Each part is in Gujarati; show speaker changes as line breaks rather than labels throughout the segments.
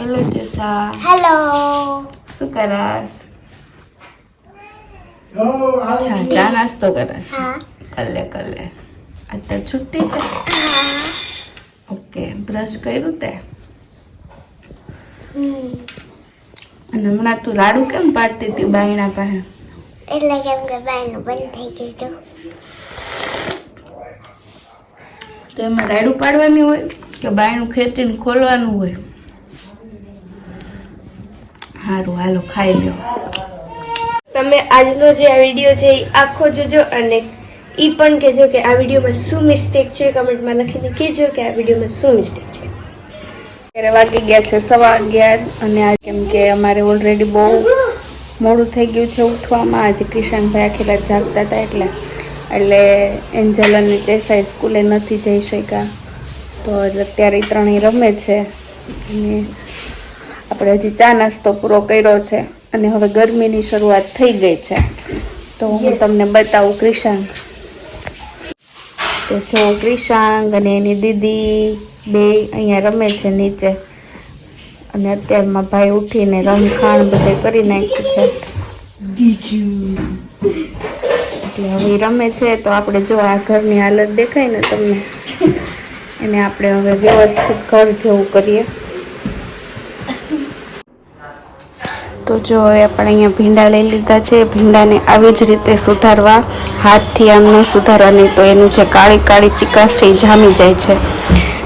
હેલો જસા
હેલો
શું કરાસ? અચ્છા ચા નાસ્તો કરાસ.
હા.
કલે કલે. અત્યારે છુટ્ટી છે. ઓકે બ્રશ કર્યું તે?
હમ.
અને હમણાં તું લાડુ કેમ પાડતી હતી બાયણા પાસે?
એટલે કેમ કે બાયનું બંધ થઈ ગયું હતું.
તો એમાં લાડુ પાડવાની હોય કે બાયણું ખેંચીને ખોલવાનું હોય? સારું. હાલો ખાઈ લ્યો.
તમે આજનો જે આ વીડિયો છે એ આખો જોજો અને એ પણ કહેજો કે આ વિડીયોમાં શું મિસ્ટેક છે? કમેન્ટમાં લખીને કહેજો કે આ વિડીયોમાં શું મિસ્ટેક છે.
અત્યારે વાગી ગયા છે સવા અગિયાર અને આ કેમ કે અમારે ઓલરેડી બહુ મોડું થઈ ગયું છે ઉઠવામાં. આજે કિશનભાઈ આખેલા જાગતા હતા એટલે એટલે એન્જલ અને ચેસાઈ સ્કૂલે નથી જઈ શક્યા. તો અત્યારે ત્રણેય રમે છે. અને આપણે હજી ચા નાસ્તો પૂરો કર્યો છે અને હવે ગરમીની શરૂઆત થઈ ગઈ છે. તો હું તમને બતાવું ક્રિશાંગ. તો જો ક્રિશાંગ અને એની દીદી બે અહીંયા રમે છે નીચે. અને અત્યારમાં ભાઈ ઉઠીને રમખાણ બધે કરી નાખ્યું છે. એટલે હવે રમે છે તો આપણે જો આ ઘરની હાલત દેખાય ને તમને. એને આપણે હવે વ્યવસ્થિત ઘર જેવું કરીએ. તો જો હવે આપણે અહીંયા ભીંડા લઈ લીધા છે. ભીંડાને આવી જ રીતે સુધારવા, હાથથી આમ ન સુધારવા નહીં તો એનું જે કાળી કાળી ચિકાશ છે એ જામી જાય છે.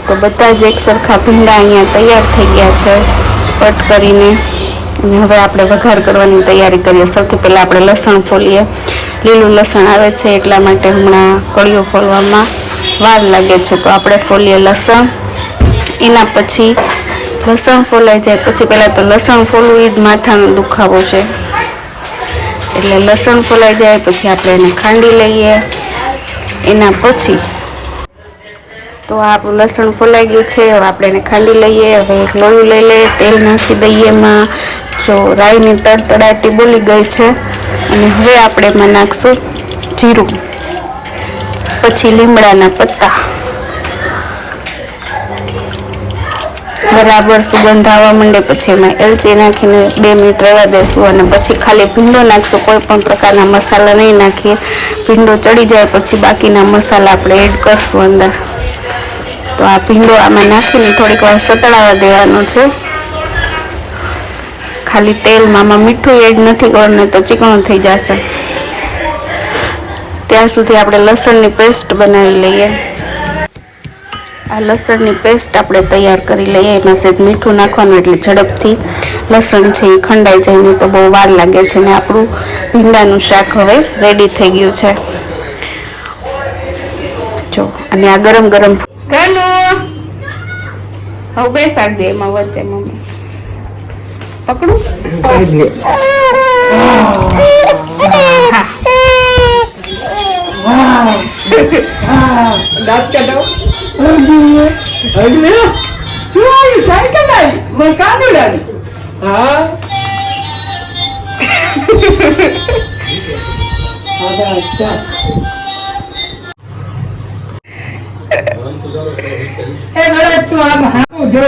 તો બધા જ એક સરખા ભીંડા અહીંયા તૈયાર થઈ ગયા છે કટ કરીને. અને હવે આપણે વઘાર કરવાની તૈયારી કરીએ. સૌથી પહેલાં આપણે લસણ ફોલીએ. લીલું લસણ આવે છે એટલા માટે હમણાં કળીઓ ફોલવામાં વાર લાગે છે. તો આપણે ફોલીએ લસણ. એના પછી લસણ ફોલાઈ જાય, પછી પહેલાં તો લસણ ફોલવું એ જ માથાનો દુખાવો છે. એટલે લસણ ફોલાઈ જાય, પછી આપણે એને ખાંડી લઈએ. એના પછી તો આપણું લસણ ફોલાઈ ગયું છે, હવે આપણે એને ખાંડી લઈએ. હવે એક લોયું લઈ લઈએ, તેલ નાખી દઈએ એમાં. જો રાઈની તડતડાટી બોલી ગઈ છે, અને હવે આપણે એમાં નાખશું જીરું, પછી લીમડાના પત્તા. બરાબર સુગંધ આવવા માંડે, પછી એમાં એલચી નાખીને બે મિનિટ રહેવા દઈશું અને પછી ખાલી ભીંડો નાખશું, કોઈ પણ પ્રકારના મસાલા નહીં નાખીએ. ભીંડો ચડી જાય, પછી બાકીના મસાલા આપણે એડ કરશું અંદર. તો આ ભીંડો આમાં નાખીને થોડીક વાર સતળાવા દેવાનો છે. ખાલી તેલમાં આમાં મીઠું એડ નથી કરવાનું તો ચીકણું થઈ જશે. ત્યાં સુધી આપણે લસણની પેસ્ટ બનાવી લઈએ. આ લસણની પેસ્ટ આપણે તૈયાર કરી લઈએ. એમાં સેજ મીઠું નાખવાનું એટલે ઝડપથી લસણ છે એ ખંડાઈ જાય નહીં તો બહુ વાર લાગે છે ને આપણું ભીંડાનું શાક હવે રેડી થઈ ગયું છે. જો અને આ ગરમ ગરમ હવે બેસાડ દે એમાં વચ્ચે મમ્મી. પકડું?
દાંત કાઢો. ભલે તું આમ હાથું જો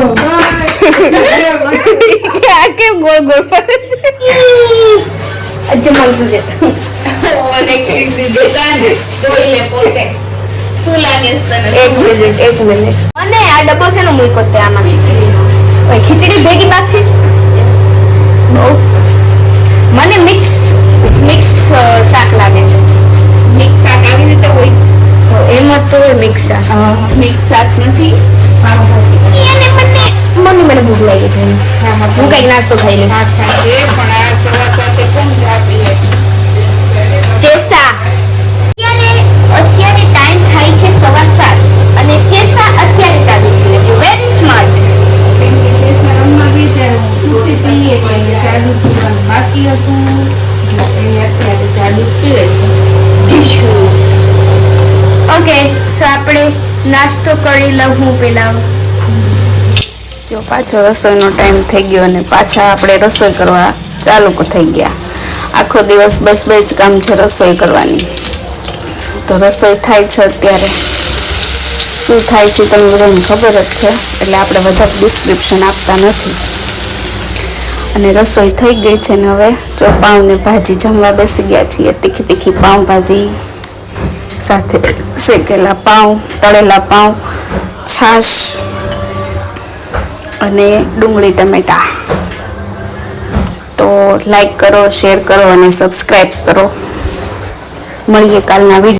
આ કેમ ગોળ ગોળ ફરે છે?
સુજે
જોઈએ પોતે. શું લાગે છે તને?
એક મિનિટ એક મિનિટ. અને આ ડબ્બો છે ને મૂકો તે આમાં. ઓય, ખીચડી ભેગી બાફીશ બહુ. મને મિક્સ મિક્સ શાક લાગે છે.
મિક્સ શાક આવી રીતે હોય?
એમાં તો મિક્સ શાક.
મિક્સ શાક નથી?
મને મને ભૂખ લાગી છે. હું કંઈક નાસ્તો ખાઈ લઈશ.
પીવાનું બાકી હતું. અત્યારે ચા દૂધ પીવે છે.
ઓકે સો આપણે નાસ્તો કરી લઉં હું પેલા.
જો પાછો રસોઈનો ટાઈમ થઈ ગયો અને પાછા આપણે રસોઈ કરવા ચાલુ થઈ ગયા. આખો દિવસ બસ બે જ કામ છે રસોઈ કરવાની. તો રસોઈ થાય છે અત્યારે. શું થાય છે તમને બધાને ખબર જ છે. એટલે આપણે વધારે ડિસ્ક્રિપ્શન આપતા નથી. અને રસોઈ થઈ ગઈ છે ને હવે ચોપાઉ ને ભાજી જમવા બેસી ગયા છીએ. તીખી તીખી પાઉં ભાજી, સાથે શેકેલા પાઉં, તળેલા પાઉં, છાશ અને ડુંગળી ટમેટા. તો લાઈક કરો શેર કરો અને સબસ્ક્રાઈબ કરો. મળીએ કાલના વીડિયો